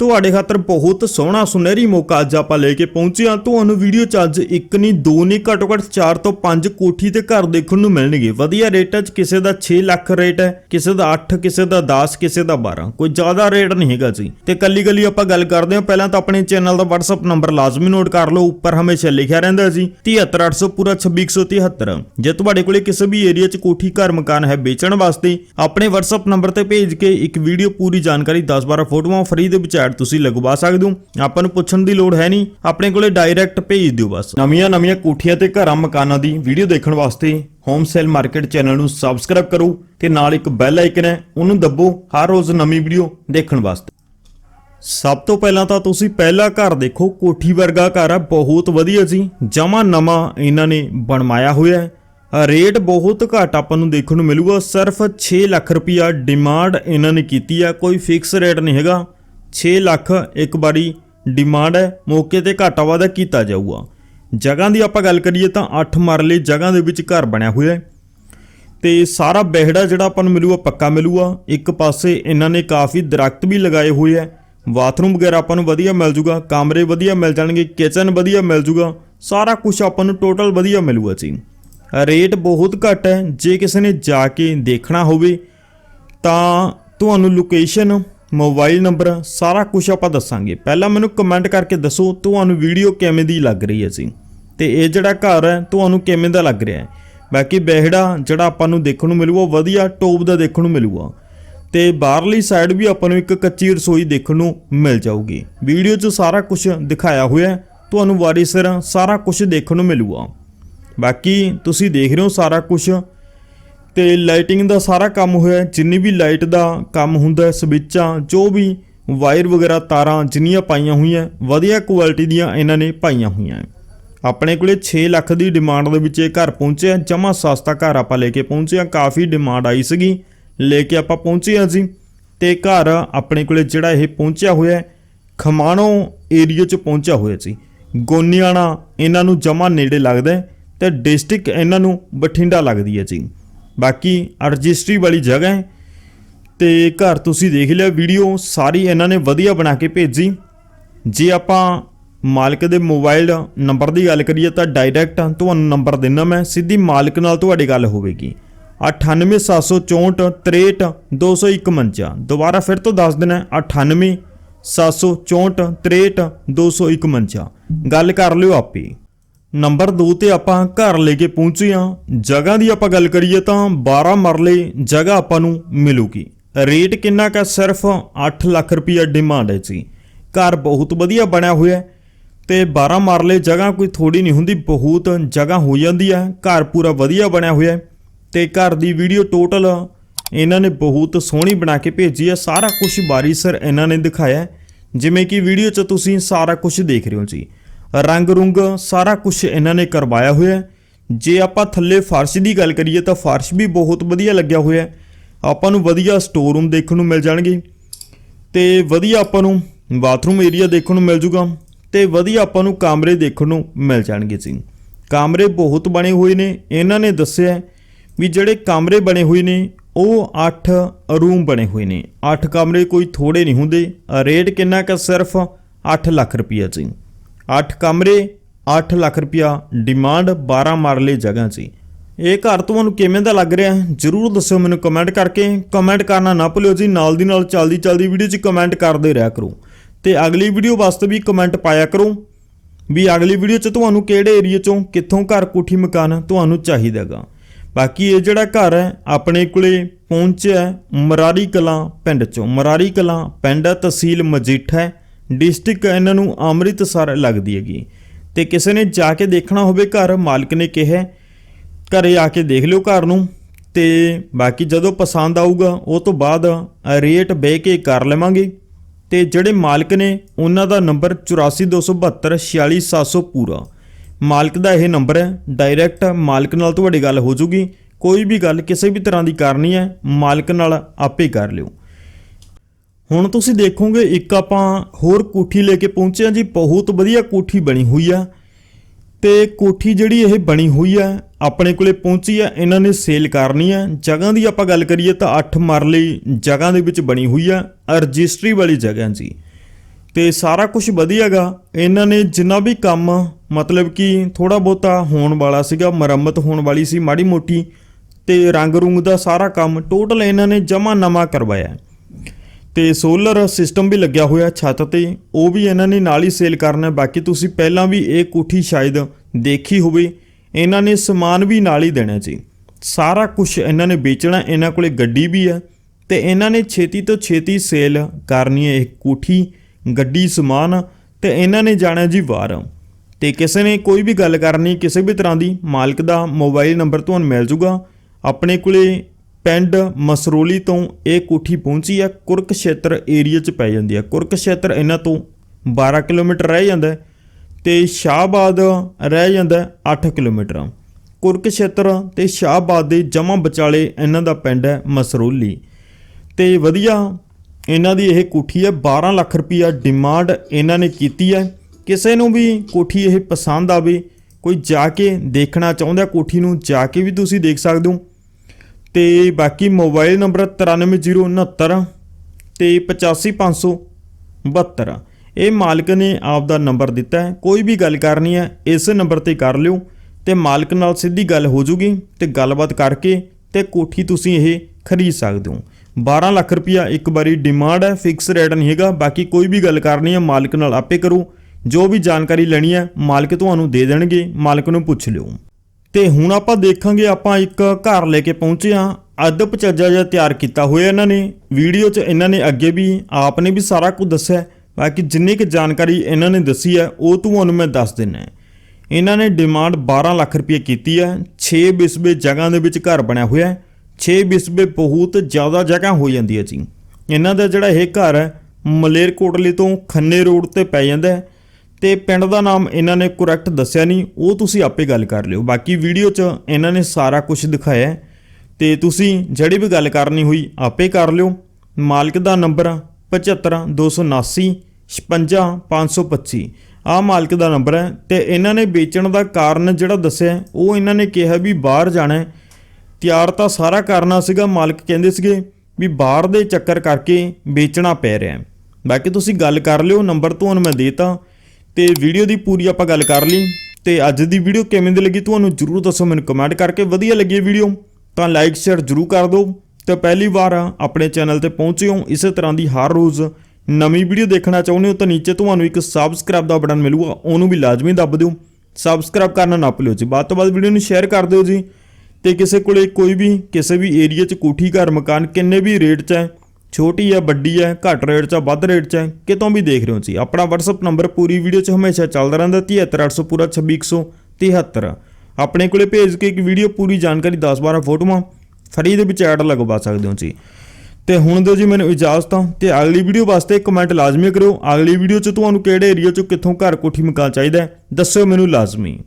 ਤੁਹਾਡੇ ਖਾਤਰ ਬਹੁਤ ਸੋਹਣਾ ਸੁਨਹਿਰੀ ਮੌਕਾ ਅੱਜ ਆਪਾਂ ਲੈ ਕੇ ਪਹੁੰਚੇ ਹਾਂ। ਤੁਹਾਨੂੰ ਵੀਡੀਓ 'ਚ ਅੱਜ ਇੱਕ ਨਹੀਂ, ਦੋ ਨਹੀਂ, ਘੱਟੋ ਘੱਟ 4 ਤੋਂ 5 ਕੋਠੀ ਤੇ ਘਰ ਦੇਖਣ ਨੂੰ ਮਿਲਣਗੇ। ਵਧੀਆ ਰੇਟਾਂ 'ਚ ਕਿਸੇ ਦਾ 6 ਲੱਖ ਰੇਟ ਹੈ, ਕਿਸੇ ਦਾ 8 ਕਿਸੇ ਦਾ 10 ਕਿਸੇ ਦਾ 12 ਕੋਈ ਜ਼ਿਆਦਾ ਰੇਟ ਨਹੀਂ ਹੈਗਾ ਜੀ। ਤੇ ਕੱਲੀ ਕੱਲੀ ਆਪਾਂ ਗੱਲ ਕਰਦੇ ਹਾਂ। ਪਹਿਲਾਂ ਤਾਂ ਆਪਣੇ ਚੈਨਲ ਦਾ WhatsApp ਨੰਬਰ ਲਾਜ਼ਮੀ ਨੋਟ ਕਰ ਲਓ। ਉੱਪਰ ਹਮੇਸ਼ਾ ਲਿਖਿਆ ਰਹਿੰਦਾ ਜੀ 73800 ਪੂਰਾ 26173 ਜੇ ਤੁਹਾਡੇ ਕੋਲੇ ਕਿਸੇ ਵੀ ਏਰੀਆ 'ਚ ਕੋਠੀ, ਘਰ, ਮਕਾਨ ਹੈ ਵੇਚਣ ਵਾਸਤੇ, ਆਪਣੇ WhatsApp ਨੰਬਰ ਤੇ ਭੇਜ ਕੇ ਇੱਕ ਵੀਡੀਓ ਪੂਰੀ ਜਾਣਕਾਰੀ 10-12 ਫੋਟੋਆਂ ਫਰੀ ਦੇ ਵਿੱਚ ਐਡ ਤੁਸੀਂ ਲਗਵਾ ਸਕਦੇ ਹੋ। ਆਪਾਂ ਨੂੰ ਪੁੱਛਣ ਦੀ ਲੋੜ ਹੈ ਨਹੀਂ। ਆਪਣੇ ਕੋਲੇ ਡਾਇਰੈਕਟ ਭੇਜ ਦਿਓ ਬਸ। ਨਵੀਆਂ ਨਵੀਆਂ ਕੋਠੀਆਂ ਤੇ ਘਰਾਂ ਮਕਾਨਾਂ ਦੀ ਵੀਡੀਓ ਦੇਖਣ ਵਾਸਤੇ ਹੋਮ ਸੇਲ ਮਾਰਕੀਟ ਚੈਨਲ ਨੂੰ ਸਬਸਕ੍ਰਾਈਬ ਕਰੋ ਤੇ ਨਾਲ ਇੱਕ ਬੈਲ ਆਈਕਨ ਹੈ, ਉਹਨੂੰ ਦੱਬੋ ਹਰ ਰੋਜ਼ ਨਵੀਂ ਵੀਡੀਓ ਦੇਖਣ ਵਾਸਤੇ। ਸਭ ਤੋਂ ਪਹਿਲਾਂ ਤਾਂ ਤੁਸੀਂ ਪਹਿਲਾ ਘਰ ਦੇਖੋ, ਕੋਠੀ ਵਰਗਾ ਘਰ ਹੈ ਬਹੁਤ ਵਧੀਆ ਜੀ। ਜਮਾ ਨਵਾਂ ਇਹਨਾਂ ਨੇ ਬਣਵਾਇਆ ਹੋਇਆ ਹੈ। ਰੇਟ ਬਹੁਤ ਘੱਟ ਆਪਾਂ ਨੂੰ ਦੇਖਣ ਨੂੰ ਮਿਲੂਗਾ। ਸਿਰਫ 6 ਲੱਖ ਰੁਪਇਆ ਡਿਮਾਂਡ ਇਹਨਾਂ ਨੇ ਕੀਤੀ ਹੈ ਕੋਈ ਫਿਕਸ ਰੇਟ ਨਹੀਂ ਹੈਗਾ। 6 ਲੱਖ ਇੱਕ ਵਾਰੀ ਡਿਮਾਂਡ ਹੈ, ਮੌਕੇ ਤੇ ਘਾਟਾ ਵਾਧਾ ਕੀਤਾ ਜਾਊਗਾ। ਜਗ੍ਹਾ ਦੀ ਆਪਾਂ ਗੱਲ ਕਰੀਏ ਤਾਂ 8 ਮਰਲੇ ਜਗ੍ਹਾ ਦੇ ਵਿੱਚ ਘਰ ਬਣਿਆ ਹੋਇਆ ਹੈ। ਤੇ ਸਾਰਾ ਬਹਿੜਾ ਜਿਹੜਾ ਆਪਾਂ ਨੂੰ ਮਿਲੂਗਾ, ਪੱਕਾ ਮਿਲੂਗਾ। ਇੱਕ ਪਾਸੇ ਇਹਨਾਂ ਨੇ ਕਾਫੀ ਦਰਖਤ ਵੀ ਲਗਾਏ ਹੋਏ ਹੈ। ਬਾਥਰੂਮ ਵਗੈਰਾ ਆਪਾਂ ਨੂੰ ਵਧੀਆ ਮਿਲ ਜੂਗਾ, ਕਮਰੇ ਵਧੀਆ ਮਿਲ ਜਾਣਗੇ ਕਿਚਨ ਵਧੀਆ ਮਿਲ ਜੂਗਾ। ਸਾਰਾ ਕੁਝ ਆਪਾਂ ਨੂੰ ਟੋਟਲ ਵਧੀਆ ਮਿਲੂਗਾ ਜੀ। ਰੇਟ ਬਹੁਤ ਘੱਟ ਹੈ। ਜੇ ਕਿਸੇ ਨੇ ਜਾ ਕੇ ਦੇਖਣਾ ਹੋਵੇ ਤਾਂ ਤੁਹਾਨੂੰ ਲੋਕੇਸ਼ਨ ਮੋਬਾਈਲ ਨੰਬਰ, ਸਾਰਾ ਕੁਝ ਆਪਾਂ ਦੱਸਾਂਗੇ। ਪਹਿਲਾਂ ਮੈਨੂੰ ਕਮੈਂਟ ਕਰਕੇ ਦੱਸੋ, ਤੁਹਾਨੂੰ ਵੀਡੀਓ ਕਿਵੇਂ ਦੀ ਲੱਗ ਰਹੀ ਹੈ ਜੀ? ਤੇ ਇਹ ਜਿਹੜਾ ਘਰ ਹੈ, ਤੁਹਾਨੂੰ ਕਿਵੇਂ ਦਾ ਲੱਗ ਰਿਹਾ ਹੈ? ਬਾਕੀ ਬਹਿੜਾ ਜਿਹੜਾ ਆਪਾਂ ਨੂੰ ਦੇਖਣ ਨੂੰ ਮਿਲੂਗਾ ਵਧੀਆ ਟੋਪ ਦਾ ਦੇਖਣ ਨੂੰ ਮਿਲੂਗਾ। ਤੇ ਬਾਹਰਲੀ ਸਾਈਡ ਵੀ ਆਪਾਂ ਨੂੰ ਇੱਕ ਕੱਚੀ ਰਸੋਈ ਦੇਖਣ ਨੂੰ ਮਿਲ ਜਾਊਗੀ। ਵੀਡੀਓ 'ਚ ਸਾਰਾ ਕੁਝ ਦਿਖਾਇਆ ਹੋਇਆ ਹੈ, ਤੁਹਾਨੂੰ ਵਾਰੀ ਸਿਰ ਸਾਰਾ ਕੁਝ ਦੇਖਣ ਨੂੰ ਮਿਲੂਗਾ। ਬਾਕੀ ਤੁਸੀਂ ਦੇਖ ਰਹੇ ਹੋ ਸਾਰਾ ਕੁਝ ਤੇ ਲਾਈਟਿੰਗ ਦਾ ਸਾਰਾ ਕੰਮ ਹੋਇਆ। ਜਿੰਨੀ ਵੀ ਲਾਈਟ ਦਾ ਕੰਮ ਹੁੰਦਾ ਹੈ ਜੋ ਵੀ ਵਾਇਰ ਵਗੈਰਾ, ਤਾਰਾਂ ਜਿੰਨੀਆਂ ਪਾਈਆਂ ਹੋਈਆਂ, ਵਧੀਆ ਕੁਆਲਿਟੀ ਦੀਆਂ ਇਹਨਾਂ ਨੇ ਪਾਈਆਂ ਹੋਈਆਂ। ਆਪਣੇ ਕੋਲੇ 6 ਲੱਖ ਦੀ ਡਿਮਾਂਡ ਦੇ ਵਿੱਚ ਇਹ ਘਰ ਪਹੁੰਚਿਆ। ਜਮਾ ਸਸਤਾ ਘਰ ਆਪਾਂ ਲੈ ਕੇ ਪਹੁੰਚੇ ਹਾਂ। ਕਾਫੀ ਡਿਮਾਂਡ ਆਈ ਸੀਗੀ, ਲੈ ਕੇ ਆਪਾਂ ਪਹੁੰਚੇ ਹਾਂ ਜੀ। ਤੇ ਘਰ ਆਪਣੇ ਕੋਲੇ ਜਿਹੜਾ ਇਹ ਪਹੁੰਚਿਆ ਹੋਇਆ, ਖਮਾਣੋ ਏਰੀਆ 'ਚ ਪਹੁੰਚਿਆ ਹੋਇਆ ਜੀ। ਗੋਨਿਆਣਾ ਇਹਨਾਂ ਨੂੰ ਜਮਾ ਨੇੜੇ ਲੱਗਦਾ ਹੈ ਤੇ ਡਿਸਟ੍ਰਿਕਟ ਇਹਨਾਂ ਨੂੰ ਬਠਿੰਡਾ ਲੱਗਦੀ ਹੈ ਜੀ। ਬਾਕੀ ਰਜਿਸਟਰੀ ਵਾਲੀ ਜਗ੍ਹਾ ਹੈ ਤੇ ਘਰ ਤੁਸੀਂ ਦੇਖ ਲਿਆ ਵੀਡੀਓ ਸਾਰੀ ਇਹਨਾਂ ਨੇ ਵਧੀਆ ਬਣਾ ਕੇ ਭੇਜੀ। ਜੇ ਆਪਾਂ ਮਾਲਕ ਦੇ ਮੋਬਾਈਲ ਨੰਬਰ ਦੀ ਗੱਲ ਕਰੀਏ ਤਾਂ ਡਾਇਰੈਕਟ ਤੁਹਾਨੂੰ ਨੰਬਰ ਦੇਣਾ ਮੈਂ, ਸਿੱਧੀ ਮਾਲਕ ਨਾਲ ਤੁਹਾਡੀ ਗੱਲ ਹੋਵੇਗੀ। 98764 63251 ਦੁਬਾਰਾ ਫਿਰ ਤੋਂ ਦੱਸ ਦੇਣਾ 98 764 63251 ਗੱਲ ਕਰ ਲਿਓ ਆਪੇ। ਨੰਬਰ 2 ਤੇ ਆਪਾਂ ਘਰ ਲੈ ਕੇ ਪਹੁੰਚੇ ਹਾਂ। ਜਗ੍ਹਾ ਦੀ ਆਪਾਂ ਗੱਲ ਕਰੀਏ ਤਾਂ 12 ਮਰਲੇ ਜਗ੍ਹਾ ਆਪਾਂ ਨੂੰ ਮਿਲੂਗੀ। ਰੇਟ ਕਿੰਨਾ ਕਾ ਸਿਰਫ 8 ਲੱਖ ਰੁਪਈਆ ਡਿਮਾਂਡ ਹੈ ਜੀ। ਘਰ ਬਹੁਤ ਵਧੀਆ ਬਣਿਆ ਹੋਇਆ ਹੈ ਤੇ 12 ਮਰਲੇ ਜਗ੍ਹਾ ਕੋਈ ਥੋੜੀ ਨਹੀਂ ਹੁੰਦੀ, ਬਹੁਤ ਜਗ੍ਹਾ ਹੋ ਜਾਂਦੀ ਹੈ। ਘਰ ਪੂਰਾ ਵਧੀਆ ਬਣਿਆ ਹੋਇਆ ਹੈ ਤੇ ਘਰ ਦੀ ਵੀਡੀਓ ਟੋਟਲ ਇਹਨਾਂ ਨੇ ਬਹੁਤ ਸੋਹਣੀ ਬਣਾ ਕੇ ਭੇਜੀ ਹੈ। ਸਾਰਾ ਕੁਝ ਬਾਰੀ ਸਰ ਇਹਨਾਂ ਨੇ ਦਿਖਾਇਆ ਜਿਵੇਂ ਕਿ ਵੀਡੀਓ 'ਚ ਤੁਸੀਂ ਸਾਰਾ ਕੁਝ ਦੇਖ ਰਹੇ ਹੋ ਜੀ। ਰੰਗ ਰੁੰਗ ਸਾਰਾ ਕੁਝ ਇਹਨਾਂ ਨੇ ਕਰਵਾਇਆ ਹੋਇਆ ਜੇ ਆਪਾਂ ਥੱਲੇ ਫਰਸ਼ ਦੀ ਗੱਲ ਕਰੀਏ ਤਾਂ ਫਰਸ਼ ਵੀ ਬਹੁਤ ਵਧੀਆ ਲੱਗਿਆ ਹੋਇਆ ਆਪਾਂ ਨੂੰ ਵਧੀਆ ਸਟੋਰ ਰੂਮ ਦੇਖਣ ਨੂੰ ਮਿਲ ਜਾਣਗੇ ਤੇ ਵਧੀਆ ਆਪਾਂ ਨੂੰ ਬਾਥਰੂਮ ਏਰੀਆ ਦੇਖਣ ਨੂੰ ਮਿਲ ਜੂਗਾ ਤੇ ਵਧੀਆ ਆਪਾਂ ਨੂੰ ਕਮਰੇ ਦੇਖਣ ਨੂੰ ਮਿਲ ਜਾਣਗੇ ਜੀ। ਕਮਰੇ ਬਹੁਤ ਬਣੇ ਹੋਏ ਨੇ। ਇਹਨਾਂ ਨੇ ਦੱਸਿਆ ਵੀ ਜਿਹੜੇ ਕਮਰੇ ਬਣੇ ਹੋਏ ਨੇ, ਉਹ 8 ਰੂਮ ਬਣੇ ਹੋਏ ਨੇ। 8 ਕਮਰੇ ਕੋਈ ਥੋੜੇ ਨਹੀਂ ਹੁੰਦੇ। ਰੇਟ ਕਿੰਨਾ ਕਿ ਸਿਰਫ 8 ਲੱਖ ਰੁਪਈਆ ਜੀ। 8 ਕਮਰੇ 8 ਲੱਖ ਰੁਪਈਆ ਡਿਮਾਂਡ 12 ਮਰਲੇ ਜਗ੍ਹਾ ਜੀ ਇਹ ਘਰ ਤੁਹਾਨੂੰ ਕਿਵੇਂ ਦਾ ਲੱਗ ਰਿਹਾ? ਹੈ ਜਰੂਰ ਦੱਸਿਓ ਮੈਨੂੰ ਕਮੈਂਟ ਕਰਕੇ। ਕਮੈਂਟ ਕਰਨਾ ਨਾ ਭੁੱਲਿਓ ਜੀ, ਨਾਲ ਦੀ ਨਾਲ ਚੱਲਦੀ ਚੱਲਦੀ ਵੀਡੀਓ 'ਚ ਕਮੈਂਟ ਕਰਦੇ ਰਿਹਾ ਕਰੋ। ਤੇ ਅਗਲੀ ਵੀਡੀਓ ਵਾਸਤੇ ਵੀ ਕਮੈਂਟ ਪਾਇਆ ਕਰੋ ਵੀ ਅਗਲੀ ਵੀਡੀਓ 'ਚ ਤੁਹਾਨੂੰ ਕਿਹੜੇ ਏਰੀਆ 'ਚੋਂ ਕਿੱਥੋਂ ਘਰ, ਕੋਠੀ, ਮਕਾਨ ਤੁਹਾਨੂੰ ਚਾਹੀਦਾਗਾ। ਬਾਕੀ ਇਹ ਜਿਹੜਾ ਘਰ ਹੈ, ਆਪਣੇ ਕੋਲੇ ਪਹੁੰਚਿਆ ਹੈ, ਮਰਾਰੀ ਕਲਾਂ ਪਿੰਡ 'ਚੋਂ। ਮਰਾਰੀ ਕਲਾਂ ਪਿੰਡ ਹੈ, ਤਹਿਸੀਲ ਮਜੀਠਾ ਡਿਸਟ੍ਰਿਕਟ ਇਹਨਾਂ ਨੂੰ ਅੰਮ੍ਰਿਤਸਰ ਲੱਗਦੀ ਹੈਗੀ। ਤੇ ਕਿਸੇ ਨੇ ਜਾ ਕੇ ਦੇਖਣਾ ਹੋਵੇ ਘਰ ਮਾਲਕ ਨੇ ਕਿਹਾ ਹੈ, ਘਰੇ ਆ ਕੇ ਦੇਖ ਲਿਓ ਘਰ ਨੂੰ। ਤੇ ਬਾਕੀ ਜਦੋਂ ਪਸੰਦ ਆਊਗਾ ਉਹ ਤੋਂ ਬਾਅਦ ਰੇਟ ਬਹਿ ਕੇ ਕਰ ਲਵਾਂਗੇ। ਤੇ ਜਿਹੜੇ ਮਾਲਕ ਨੇ ਉਹਨਾਂ ਦਾ ਨੰਬਰ 8427246700 ਪੂਰਾ। ਮਾਲਕ ਦਾ ਇਹ ਨੰਬਰ ਹੈ ਡਾਇਰੈਕਟ ਮਾਲਕ ਨਾਲ ਤੁਹਾਡੀ ਗੱਲ ਹੋ ਜੂਗੀ। ਕੋਈ ਵੀ ਗੱਲ ਕਿਸੇ ਵੀ ਤਰ੍ਹਾਂ ਦੀ ਕਰਨੀ ਹੈ ਮਾਲਕ ਨਾਲ ਆਪੇ ਕਰ ਲਿਓ। ਹੁਣ ਤੁਸੀਂ ਦੇਖੋਗੇ, ਇੱਕ ਆਪਾਂ ਹੋਰ ਕੋਠੀ ਲੈ ਕੇ ਪਹੁੰਚੇ ਹਾਂ ਜੀ, ਬਹੁਤ ਵਧੀਆ ਕੋਠੀ ਬਣੀ ਹੋਈ ਆ। ਤੇ ਕੋਠੀ ਜਿਹੜੀ ਇਹ ਬਣੀ ਹੋਈ ਆ, ਆਪਣੇ ਕੋਲੇ ਪਹੁੰਚੀ ਆ, ਇਹਨਾਂ ਨੇ ਸੇਲ ਕਰਨੀ ਆ। ਜਗ੍ਹਾ ਦੀ ਆਪਾਂ ਗੱਲ ਕਰੀਏ ਤਾਂ 8 ਮਰਲੇ ਜਗ੍ਹਾ ਦੇ ਵਿੱਚ ਬਣੀ ਹੋਈ ਆ, ਰਜਿਸਟਰੀ ਵਾਲੀ ਜਗ੍ਹਾ ਜੀ। ਤੇ ਸਾਰਾ ਕੁਝ ਵਧੀਆਗਾ। ਇਹਨਾਂ ਨੇ ਜਿੰਨਾ ਵੀ ਕੰਮ, ਮਤਲਬ ਕਿ ਥੋੜਾ ਬਹੁਤਾ ਹੋਣ ਵਾਲਾ ਸੀਗਾ, ਮੁਰੰਮਤ ਹੋਣ ਵਾਲੀ ਸੀ, ਮਾੜੀ ਮੋਟੀ, ਤੇ ਰੰਗ ਰੁੰਗ ਦਾ ਸਾਰਾ ਕੰਮ, ਟੋਟਲ ਇਹਨਾਂ ਨੇ ਜਮਾ ਨਵਾਂ ਕਰਵਾਇਆ। ਤੇ ਸੋਲਰ ਸਿਸਟਮ ਵੀ ਲੱਗਿਆ ਹੋਇਆ ਛੱਤ ਤੇ। ਉਹ ਵੀ ਇਹਨਾਂ ਨੇ ਨਾਲ ਹੀ ਸੇਲ ਕਰਨਾ ਬਾਕੀ ਤੁਸੀਂ ਪਹਿਲਾਂ ਵੀ ਇਹ ਕੋਠੀ ਸ਼ਾਇਦ ਦੇਖੀ ਹੋਵੇ। ਇਹਨਾਂ ਨੇ ਸਮਾਨ ਵੀ ਨਾਲ ਹੀ ਦੇਣਾ ਜੀ। ਸਾਰਾ ਕੁਝ ਇਹਨਾਂ ਨੇ ਵੇਚਣਾ। ਇਹਨਾਂ ਕੋਲੇ ਗੱਡੀ ਵੀ ਹੈ। ਤੇ ਇਹਨਾਂ ਨੇ ਛੇਤੀ ਤੋਂ ਛੇਤੀ ਸੇਲ ਕਰਨੀ ਹੈ ਇਹ ਕੋਠੀ, ਗੱਡੀ, ਸਮਾਨ। ਤੇ ਇਹਨਾਂ ਨੇ ਜਾਣਾ ਜੀ ਵਾਰ। ਤੇ ਕਿਸੇ ਨੇ ਕੋਈ ਵੀ ਗੱਲ ਕਰਨੀ, ਕਿਸੇ ਵੀ ਤਰ੍ਹਾਂ ਦੀ, ਮਾਲਕ ਦਾ ਮੋਬਾਈਲ ਨੰਬਰ ਤੁਹਾਨੂੰ ਮਿਲ ਜੂਗਾ। ਆਪਣੇ ਕੋਲੇ ਪਿੰਡ ਮਸਰੋਲੀ ਤੋਂ ਇਹ ਕੋਠੀ ਪਹੁੰਚੀ ਹੈ ਕੁਰਕਸ਼ੇਤਰ ਏਰੀਆ 'ਚ ਪੈ ਜਾਂਦੀ ਹੈ ਕੁਰਕਸ਼ੇਤਰ ਇਹਨਾਂ ਤੋਂ 12 ਕਿਲੋਮੀਟਰ ਰਹਿ ਜਾਂਦਾ ਹੈ ਤੇ ਸ਼ਾਹਬਾਦ ਰਹਿ ਜਾਂਦਾ ਹੈ 8 ਕਿਲੋਮੀਟਰ। ਕੁਰਕਸ਼ੇਤਰ ਤੇ ਸ਼ਾਹਬਾਦ ਦੇ ਜਮਾਂ ਵਿਚਾਲੇ ਇਹਨਾਂ ਦਾ ਪਿੰਡ ਹੈ ਮਸਰੋਲੀ। ਤੇ ਵਧੀਆ ਇਹਨਾਂ ਦੀ ਇਹ ਕੋਠੀ ਹੈ 12 ਲੱਖ ਰੁਪਈਆ ਡਿਮਾਂਡ ਇਹਨਾਂ ਨੇ ਕੀਤੀ ਹੈ। ਕਿਸੇ ਨੂੰ ਵੀ ਕੋਠੀ ਇਹ ਪਸੰਦ ਆਵੇ, ਕੋਈ ਜਾ ਕੇ ਦੇਖਣਾ ਚਾਹੁੰਦਾ ਕੋਠੀ ਨੂੰ, ਜਾ ਕੇ ਵੀ ਤੁਸੀਂ ਦੇਖ ਸਕਦੇ ਹੋ। ਤੇ ਬਾਕੀ ਮੋਬਾਈਲ ਨੰਬਰ 93069 ਤੇ 85572 ਇਹ ਮਾਲਕ ਨੇ ਆਪ ਦਾ ਨੰਬਰ ਦਿੱਤਾ ਹੈ। ਕੋਈ ਵੀ ਗੱਲ ਕਰਨੀ ਹੈ, ਇਸ ਨੰਬਰ ਤੇ ਕਰ ਲਿਓ ਤੇ ਮਾਲਕ ਨਾਲ ਸਿੱਧੀ ਗੱਲ ਹੋ ਜੂਗੀ ਤੇ ਗੱਲਬਾਤ ਕਰਕੇ ਤੇ ਕੋਠੀ ਤੁਸੀਂ ਇਹ ਖਰੀਦ ਸਕਦੇ ਹੋ। 12 ਲੱਖ ਰੁਪਇਆ ਇੱਕ ਵਾਰੀ ਡਿਮਾਂਡ ਹੈ ਫਿਕਸ ਰੇਟ ਨਹੀਂ ਹੈਗਾ। ਬਾਕੀ ਕੋਈ ਵੀ ਗੱਲ ਕਰਨੀ ਹੈ, ਮਾਲਕ ਨਾਲ ਆਪੇ ਕਰੋ। ਜੋ ਵੀ ਜਾਣਕਾਰੀ ਲੈਣੀ ਹੈ, ਮਾਲਕ ਤੁਹਾਨੂੰ ਦੇ ਦੇਣਗੇ। ਮਾਲਕ ਨੂੰ ਪੁੱਛ ਲਿਓ। ਤੇ ਹੁਣ ਆਪਾਂ ਦੇਖਾਂਗੇ, ਆਪਾਂ ਇੱਕ ਘਰ ਲੈ ਕੇ ਪਹੁੰਚੇ ਹਾਂ। ਅਦਬ ਚੱਜਾ ਜਿਹਾ ਤਿਆਰ ਕੀਤਾ ਹੋਇਆ ਇਹਨਾਂ ਨੇ। ਵੀਡੀਓ 'ਚ ਇਹਨਾਂ ਨੇ ਅੱਗੇ ਵੀ ਆਪ ਨੇ ਵੀ ਸਾਰਾ ਕੁਝ ਦੱਸਿਆ ਬਾਕੀ ਜਿੰਨੀ ਕੁ ਜਾਣਕਾਰੀ ਇਹਨਾਂ ਨੇ ਦੱਸੀ ਹੈ, ਉਹ ਤੁਹਾਨੂੰ ਮੈਂ ਦੱਸ ਦਿੰਨਾ ਇਹਨਾਂ ਨੇ ਡਿਮਾਂਡ 12 ਲੱਖ ਰੁਪਏ ਕੀਤੀ ਹੈ। 6 ਬਿਸਬੇ ਜਗ੍ਹਾ ਦੇ ਵਿੱਚ ਘਰ ਬਣਿਆ ਹੋਇਆ ਹੈ। 6 ਬਿਸਬੇ ਬਹੁਤ ਜ਼ਿਆਦਾ ਜਗ੍ਹਾ ਹੋ ਜਾਂਦੀ ਹੈ ਜੀ। ਇਹਨਾਂ ਦਾ ਜਿਹੜਾ ਇਹ ਘਰ ਹੈ, ਮਲੇਰਕੋਟਲੇ ਤੋਂ ਖੰਨੇ ਰੋਡ ਤੇ ਪੈ ਜਾਂਦਾ ਹੈ। ਤੇ ਪਿੰਡ ਦਾ ਨਾਮ ਇਹਨਾਂ ਨੇ ਕਰੈਕਟ ਦੱਸਿਆ ਨਹੀਂ, ਉਹ ਤੁਸੀਂ ਆਪੇ ਗੱਲ ਕਰ ਲਿਓ। ਬਾਕੀ ਵੀਡੀਓ 'ਚ ਇਹਨਾਂ ਨੇ ਸਾਰਾ ਕੁਝ ਦਿਖਾਇਆ ਹੈ ਤੇ ਤੁਸੀਂ ਜਿਹੜੀ ਵੀ ਗੱਲ ਕਰਨੀ ਹੋਈ, ਆਪੇ ਕਰ ਲਿਓ। ਮਾਲਕ ਦਾ ਨੰਬਰ 75279 56525 ਆ ਮਾਲਕ ਦਾ ਨੰਬਰ ਹੈ ਤੇ ਇਹਨਾਂ ਨੇ ਵੇਚਣ ਦਾ ਕਾਰਨ ਜਿਹੜਾ ਦੱਸਿਆ ਉਹ ਇਹਨਾਂ ਨੇ ਕਿਹਾ ਵੀ ਬਾਹਰ ਜਾਣਾ ਹੈ। ਤਿਆਰ ਤਾਂ ਸਾਰਾ ਕਰਨਾ ਸੀਗਾ, ਮਾਲਕ ਕਹਿੰਦੇ ਸੀਗੇ ਵੀ ਬਾਹਰ ਦੇ ਚੱਕਰ ਕਰਕੇ ਵੇਚਣਾ ਪੈ ਰਿਹਾ ਬਾਕੀ ਤੁਸੀਂ ਗੱਲ ਕਰ ਲਿਓ ਨੰਬਰ ਤੁਹਾਨੂੰ ਮੈਂ ਦੇਤਾ ਤੇ ਵੀਡੀਓ ਦੀ ਪੂਰੀ ਆਪਾਂ ਗੱਲ ਕਰ ਲਈ ਤੇ ਅੱਜ ਦੀ ਵੀਡੀਓ ਕਿਵੇਂ ਦੀ ਲੱਗੀ ਤੁਹਾਨੂੰ ਜਰੂਰ ਦੱਸੋ ਮੈਨੂੰ ਕਮੈਂਟ ਕਰਕੇ, ਵਧੀਆ ਲੱਗੀ ਵੀਡੀਓ ਤਾਂ ਲਾਈਕ ਸ਼ੇਅਰ ਜਰੂਰ ਕਰ ਦਿਓ। ਤੇ ਪਹਿਲੀ ਵਾਰ ਆਪਣੇ ਚੈਨਲ ਤੇ ਪਹੁੰਚੇ ਹੋ, ਇਸੇ ਤਰ੍ਹਾਂ ਦੀ ਹਰ ਰੋਜ਼ ਨਵੀਂ ਵੀਡੀਓ ਦੇਖਣਾ ਚਾਹੁੰਦੇ ਹੋ ਤਾਂ ਨੀਚੇ ਤੁਹਾਨੂੰ ਇੱਕ ਸਬਸਕ੍ਰਾਈਬ ਦਾ ਬਟਨ ਮਿਲੂਗਾ, ਉਹਨੂੰ ਵੀ ਲਾਜ਼ਮੀ ਦੱਬ ਦਿਓ। ਸਬਸਕ੍ਰਾਈਬ ਕਰਨਾ ਨਾ ਭੁੱਲਿਓ ਜੀ ਬਾਅਦ ਤੋਂ ਬਾਅਦ ਵੀਡੀਓ ਨੂੰ ਸ਼ੇਅਰ ਕਰ ਦਿਓ ਜੀ। ਤੇ ਕਿਸੇ ਕੋਲੇ ਕੋਈ ਵੀ, ਕਿਸੇ ਵੀ ਏਰੀਆ 'ਚ ਕੋਠੀ ਘਰ, ਮਕਾਨ, ਕਿੰਨੇ ਵੀ ਰੇਟ 'ਚ ਹੈ ਛੋਟੀ ਹੈ ਵੱਡੀ ਹੈ, ਘੱਟ ਰੇਟ 'ਚ ਵੱਧ ਰੇਟ 'ਚ ਹੈ ਕਿਤੋਂ ਵੀ ਦੇਖ ਰਹੇ ਹੋ ਜੀ ਆਪਣਾ WhatsApp ਨੰਬਰ ਪੂਰੀ ਵੀਡੀਓ 'ਚ ਹਮੇਸ਼ਾ ਚੱਲਦਾ ਰਹਿੰਦਾ 73800 ਪੂਰਾ 26173 ਆਪਣੇ ਕੋਲੇ ਭੇਜ ਕੇ ਇੱਕ ਵੀਡੀਓ ਪੂਰੀ ਜਾਣਕਾਰੀ 10-12 ਫੋਟੋਆਂ ਫਰੀ ਦੇ ਵਿੱਚ ਐਡ ਲਗਵਾ ਸਕਦੇ ਹੋ ਜੀ ਤੇ ਹੁਣ ਦਿਓ ਜੀ ਮੈਨੂੰ ਇਜਾਜ਼ਤ, ਤੇ ਅਗਲੀ ਵੀਡੀਓ ਵਾਸਤੇ ਕਮੈਂਟ ਲਾਜ਼ਮੀ ਕਰਿਓ। ਅਗਲੀ ਵੀਡੀਓ 'ਚ ਤੁਹਾਨੂੰ ਕਿਹੜੇ ਏਰੀਆ 'ਚ ਕਿੱਥੋਂ ਘਰ ਕੋਠੀ ਮਕਾਨ ਚਾਹੀਦਾ ਦੱਸਿਓ ਮੈਨੂੰ ਲਾਜ਼ਮੀ।